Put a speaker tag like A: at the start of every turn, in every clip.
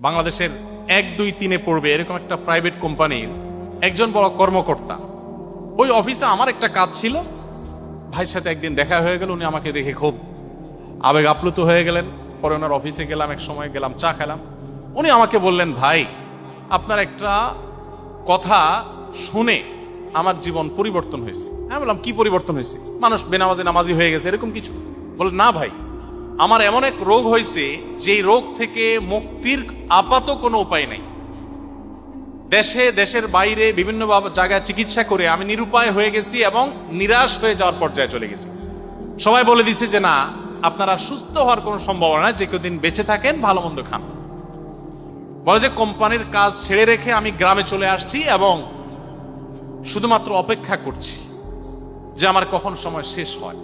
A: বাংলাদেশের এক, দুই, তিনে পড়বে এরকম একটা প্রাইভেট কোম্পানির একজন বড় কর্মকর্তা। ওই অফিসে আমার একটা কাজ ছিল। ভাইয়ের সাথে একদিন দেখা হয়ে গেল, উনি আমাকে দেখে খুব আবেগ আপ্লুত হয়ে গেলেন। পরে ওনার অফিসে গেলাম, এক সময় গেলাম, চা খেলাম। উনি আমাকে বললেন, ভাই, আপনার একটা কথা শুনে আমার জীবন পরিবর্তন হয়েছে। আমি বললাম, কি পরিবর্তন হয়েছে? মানুষ বেনামাজি নামাজি হয়ে গেছে, এরকম কিছু। বলে না ভাই আমার এমন এক রোগ হয়েছে, যেই রোগ থেকে মুক্তির আপাত কোনো উপায় নাই। দেশে, দেশের বাইরে বিভিন্ন জায়গায় চিকিৎসা করে আমি নিরুপায় হয়ে গেছি এবং নিরাশ হয়ে যাওয়ার পর্যায়ে চলে গেছি। সবাই বলে দিছে যে, না, আপনারা সুস্থ হওয়ার কোনো সম্ভাবনা যে কদিন বেঁচে থাকেন, ভালো মন্দ খান। বলে যে, কোম্পানির কাজ ছেড়ে রেখে আমি গ্রামে চলে আসছি এবং শুধুমাত্র অপেক্ষা করছি যে আমার কখন সময় শেষ হয়।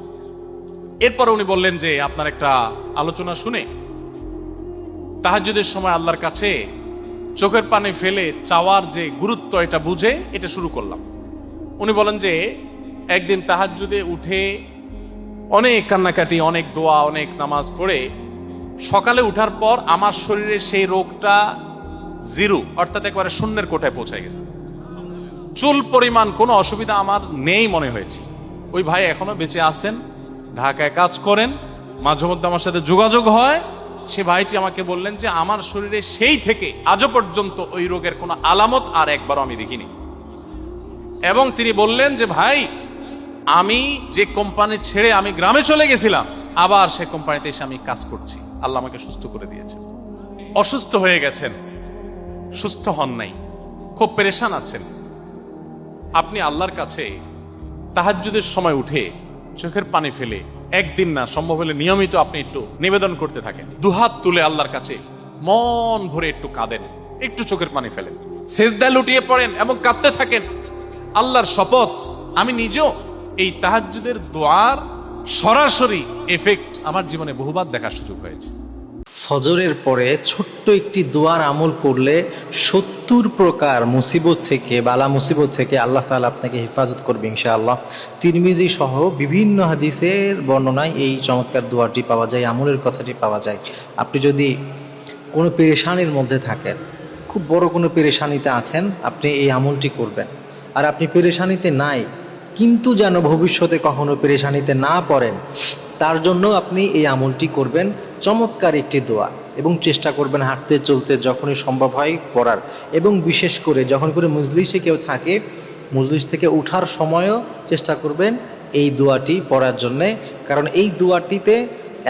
A: এরপর উনি বললেন যে, আপনার একটা আলোচনা শুনে তাহাজ্জুদের সময় আল্লাহর কাছে চোখের পানে ফেলে চাওয়ার যে গুরুত্ব এটা বুঝে এটা শুরু করলাম। উনি বলেন যে, একদিন তাহাজ্জুদে উঠে অনেক কান্নাকাটি, অনেক দোয়া, অনেক নামাজ পড়ে সকালে উঠার পর আমার শরীরে সেই রোগটা জিরো, অর্থাৎ একবারে শূন্যের কোঠায় পৌঁছে গেছে। চুল পরিমাণ কোনো অসুবিধা আমার নেই মনে হয়েছে। ওই ভাই এখনও বেঁচে আছেন। ঢাকায় কাজ করেন, মাঝে মধ্যে আমার সাথে যোগাযোগ হয়। সে ভাইটি আমাকে বললেন যে, আমার শরীরে সেই থেকে আজও পর্যন্ত ওই রোগের কোনো আলামত আর একবারও আমি দেখিনি। এবং তিনি বললেন যে, ভাই, আমি যে কোম্পানি ছেড়ে আমি গ্রামে চলে গেছিলাম, আবার সে কোম্পানিতে এসে আমি কাজ করছি। আল্লাহ আমাকে সুস্থ করে দিয়েছেন। অসুস্থ হয়ে গেছেন, সুস্থ হন নাই, খুব পেরেশান আছেন। আপনি আল্লাহর কাছে তাহাজ্জুদের সময় উঠে চোখের পানি ফেলে, একদিন না, সম্ভব হলে নিয়মিত আপনি একটু নিবেদন করতে থাকেন। দুহাত তুলে আল্লাহর কাছে মন ভরে একটু কাঁদেন, একটু চোখের পানি ফেলেন। সেজদা লুটিয়ে পড়েন এবং কাঁদতে থাকেন। আল্লাহর শপথ, আমি নিজেও এই তাহাজুদের দোয়ার সরাসরি এফেক্ট আমার জীবনে বহুবার দেখার সুযোগ হয়েছে।
B: ফজরের পরে ছোট্ট একটি দোয়ার আমল করলে সত্তর প্রকার মুসিবত থেকে, বালা মুসিবত থেকে আল্লাহ তাআলা আপনাকে হেফাজত করবে ইনশাআল্লাহ। তিরমিজি সহ বিভিন্ন হাদিসের বর্ণনায় এই চমৎকার দোয়াটি পাওয়া যায়, আমলের কথাটি পাওয়া যায়। আপনি যদি কোনো পেরেশানির মধ্যে থাকেন, খুব বড় কোনো পেরেশানিতে আছেন, আপনি এই আমলটি করবেন। আর আপনি পেরেশানিতে নাই, কিন্তু যেন ভবিষ্যতে কখনো পেরেশানিতে না পড়েন তার জন্য আপনি এই আমলটি করবেন। চমৎকার একটি দোয়া এবং চেষ্টা করবেন হাঁটতে, চলতে যখনই সম্ভব হয় পড়ার এবং বিশেষ করে যখন করে মজলিসে কেউ থাকে, মজলিস থেকে উঠার সময়ও চেষ্টা করবেন এই দোয়াটি পড়ার জন্যে। কারণ এই দোয়াটিতে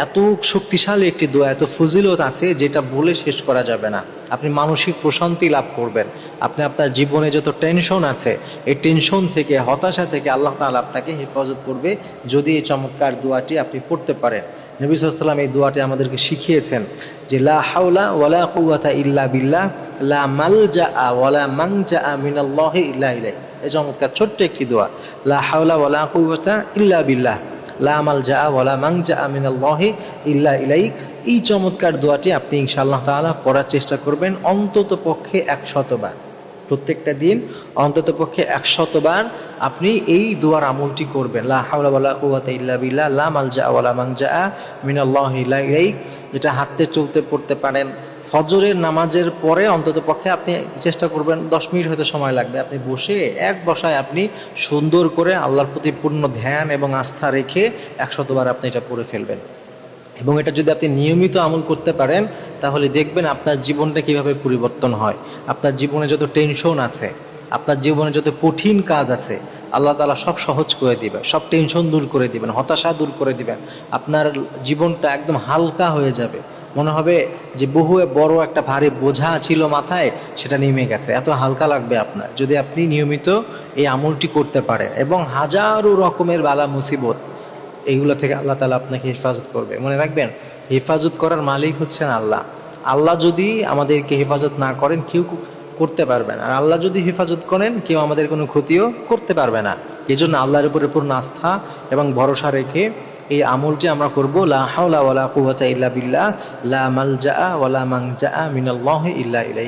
B: এত শক্তিশালী একটি দোয়া, এত ফজিলত আছে যেটা বলে শেষ করা যাবে না। আপনি মানসিক প্রশান্তি লাভ করবেন। আপনি আপনার জীবনে যত টেনশন আছে, এই টেনশন থেকে, হতাশা থেকে আল্লাহ তাআলা আপনাকে হেফাজত করবে যদি এই চমৎকার দোয়াটি আপনি পড়তে পারেন। নবী সাল্লাম এই দোয়াটি আমাদেরকে শিখিয়েছেন যে, লা হাওলা ওয়ালা কুওয়াতা ইল্লা বিল্লাহ, লা মালজা ওয়ালা মানজা মিনাল্লাহি ইল্লা ইলাই এই চমৎকার ছোট্ট একটি দোয়া, লা হাওলা ওয়ালা কুওয়াতা ইল্লা বিল্লাহ। লা মালজা ওয়ালা মানজা মিনাল্লাহি ইল্লা ইলাইক। এই চমৎকার দোয়াটি আপনি ইনশাআল্লাহ তাআলা পড়ার চেষ্টা করবেন অন্তত পক্ষে একশতবার। প্রত্যেকটা দিন অন্তত পক্ষে একশতবার আপনি এই দোয়ার আমলটি করবেন। লা হাওলা ওয়ালা ইল্লা বিল্লাহ। লা মালজা ওয়ালা মানজা মিনাল্লাহি ইল্লা ইলাইক। এটা হাঁটতে চলতে পড়তে পারেন। ফজরের নামাজের পরে অন্তত পক্ষে আপনি চেষ্টা করবেন, দশ মিনিট হয়তো সময় লাগবে। আপনি বসে এক বসায় আপনি সুন্দর করে আল্লাহর প্রতি পূর্ণ ধ্যান এবং আস্থা রেখে একশতবার আপনি এটা পড়ে ফেলবেন। এবং এটা যদি আপনি নিয়মিত আমল করতে পারেন, তাহলে দেখবেন আপনার জীবনটা কীভাবে পরিবর্তন হয়। আপনার জীবনে যত টেনশন আছে, আপনার জীবনে যত কঠিন কাজ আছে, আল্লাহ তালা সব সহজ করে দিবে সব টেনশন দূর করে দিবেন, হতাশা দূর করে দিবেন। আপনার জীবনটা একদম হালকা হয়ে যাবে। মনে হবে যে বহু বড় একটা ভারী বোঝা ছিল মাথায়, সেটা নেমে গেছে। এত হালকা লাগবে আপনার। যদি আপনি নিয়মিত এই আমলটি করতে পারেন এবং হাজারো রকমের বালা মুসিবত, এইগুলো থেকে আল্লাহ তালা আপনাকে হেফাজত করবে। মনে রাখবেন, হেফাজত করার মালিক হচ্ছেন আল্লাহ। আল্লাহ যদি আমাদেরকে হেফাজত না করেন, কেউ করতে পারবে না। আর আল্লাহ যদি হেফাজত করেন, কেউ আমাদের কোনো ক্ষতিও করতে পারবে না। এই জন্য আল্লাহর উপরে পূর্ণ আস্থা এবং ভরসা রেখে এই আমলটি আমরা করব, লা হাওলা ওয়ালা কুওয়াতা ইল্লা বিল্লাহ, লা মালজা ওয়ালা মানজা মিনাল্লাহি ইল্লা ইলাই